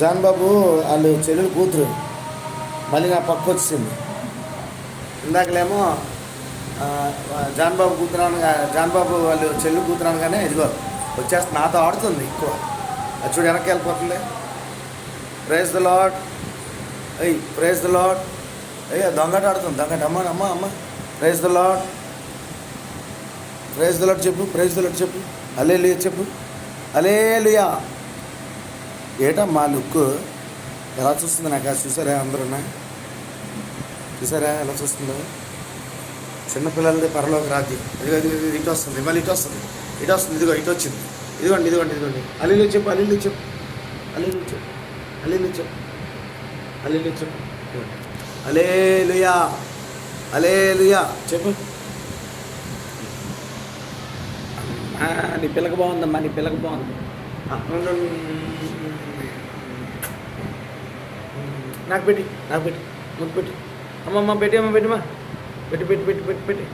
John బాబు వాళ్ళు చెల్లెలు కూతురు. మళ్ళీ నా పక్క వచ్చింది ఇందాకలేమో జాన్ బాబు కూతురు జాన్ బాబు వాళ్ళు చెల్లి కూతురాను కానీ ఇదిగో వచ్చేస్తే నాతో ఆడుతుంది ఎక్కువ. అది చూడు వెనక్కి వెళ్ళిపోతుంది. ప్రైజ్ ద లాడ్ అయ్యి ప్రైజ్ ద లాడ్ అయ్యో దొంగట ఆడుతుంది దొంగట. అమ్మ అమ్మ అమ్మ. Praise the Lord praise the Lord చెప్పు ప్రైజ్ ద లాడ్ చెప్పు. అలే చెప్పు. అలే ఏటమ్మా లుక్? ఎలా చూస్తుంది నాకు? చూసారా అందరూనా? చూసారా? ఎలా చూస్తుందో? చిన్నపిల్లలది పరలోకి రాజ్యం ఇదిగో ఇది ఇటు వస్తుంది. మళ్ళీ ఇటు వస్తుంది. ఇటు వస్తుంది. ఇదిగో ఇటు వచ్చింది. ఇదిగోండి ఇదిగోండి ఇదిగోండి. అల్లీలు చెప్పు అల్లీలు చెప్పు. అల్లీలు చెప్పు. అల్లీలు చెప్పు. అల్లీలు చెప్పు. అలే లుయా అలే లుయా చెప్పు నీ పిల్లకి బాగుందమ్మా నీ పిల్లకి బాగుంది. నాకు పెట్టి నాకు పెట్టి ముక్కు పెట్టి. అమ్మమ్మ పెట్టి అమ్మ పెట్టిమా పెట్టి పెట్టి పెట్టి పెట్టి పెట్టి.